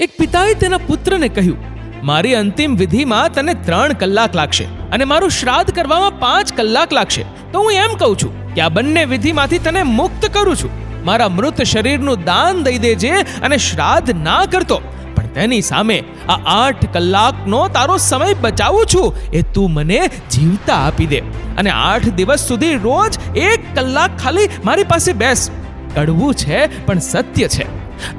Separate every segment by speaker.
Speaker 1: એક પિતાએ તેના પુત્રને કહ્યું, મારી અંતિમ વિધિમાં તને ત્રણ કલાક લાગશે અને મારું શ્રાદ્ધ કરવામાં પાંચ કલાક લાગશે. તો હું એમ કહું છું કે આ બંને વિધિમાંથી તને મુક્ત કરું છું. મારા મૃત શરીરનું દાન દઈ દેજે અને શ્રાદ્ધ ના કરતો. પણ તેની સામે આ આઠ કલાકનો તારો સમય બચાવું છું એ તું મને જીવતા આપી દે. અને આઠ દિવસ સુધી રોજ એક કલાક ખાલી મારી પાસે બેસ. કડવું છે, પણ સત્ય છે.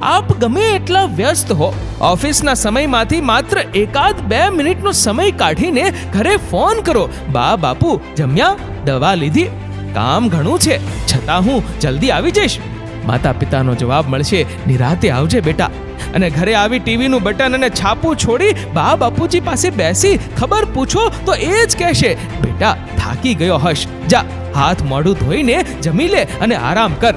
Speaker 1: આપ ગમે એટલા વ્યસ્ત હો. ઓફિસના સમયમાંથી માત્ર એકાદ બે મિનિટનો સમય કાઢીને ઘરે ફોન કરો. બા, બાપુ, જમ્યા? દવા લીધી? કામ ઘણું છે. છતાં હું જલ્દી આવી જઈશ. માતા પિતાનો જવાબ મળશે. નિરાતે આવજે બેટા. અને ઘરે આવી ટીવીનું બટન અને છાપું છોડી બા, બાપુજી પાસે બેસી ખબર પૂછો તો એ જ કહેશે, બેટા, થાકી ગયો હશ. જા, હાથ મોઢું ધોઈને જમી લે અને આરામ કર.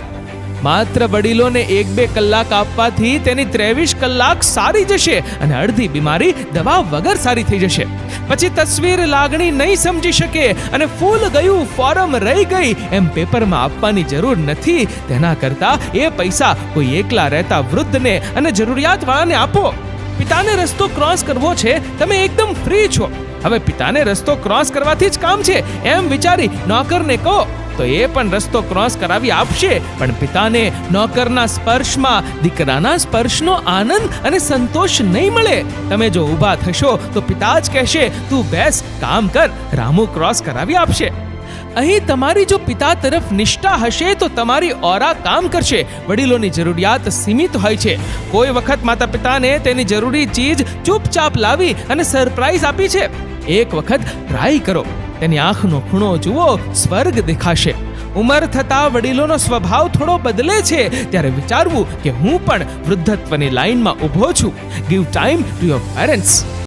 Speaker 1: માત્ર વડીલોને એક બે કલાક આપવાથી તેની ત્રેવીસ કલાક સારી જશે અને અડધી બીમારી દવા વગર સારી થઈ જશે. પછી તસવીર લાગણી નહીં સમજી શકે અને ફૂલ ગયું ફોરમ રહી ગઈ એમ પેપરમાં આપવાની જરૂર નથી. તેના કરતા એ પૈસા કોઈ એકલા રહેતા વૃદ્ધને અને જરૂરિયાતવાળાને આપો. પિતાને રસ્તો ક્રોસ કરવો છે, તમે એકદમ ફ્રી છો. હવે પિતાને રસ્તો ક્રોસ કરવાથી જ કામ છે, એમ વિચારી નોકરને કહો. તો એ પણ રસ્તો ક્રોસ કરાવી આપશે. પણ પિતાને નોકરના સ્પર્શમાં દીકરાના સ્પર્શનો આનંદ અને સંતોષ નહીં મળે. તમે જો ઊભા થશો તો પિતા જ કહેશે, તું બેસ, કામ કર, રામુ ક્રોસ કરાવી આપશે. અહીં તમારી જો પિતા તરફ નિષ્ઠા હશે તો તમારી ઓરા કામ કરશે. વડીલોની જરૂરિયાત સીમિત હોય છે. કોઈ વખત માતા પિતાને તેની જરૂરી ચીજ ચૂપચાપ લાવી અને સરપ્રાઈઝ આપી છે. એક વખત ટ્રાય કરો. તેની આંખનો ખૂણો જુઓ, સ્વર્ગ દેખાશે. ઉંમર થતા વડીલોનો સ્વભાવ થોડો બદલે છે. ત્યારે વિચારવું કે હું પણ વૃદ્ધત્વની લાઈનમાં ઊભો છું. Give time to your parents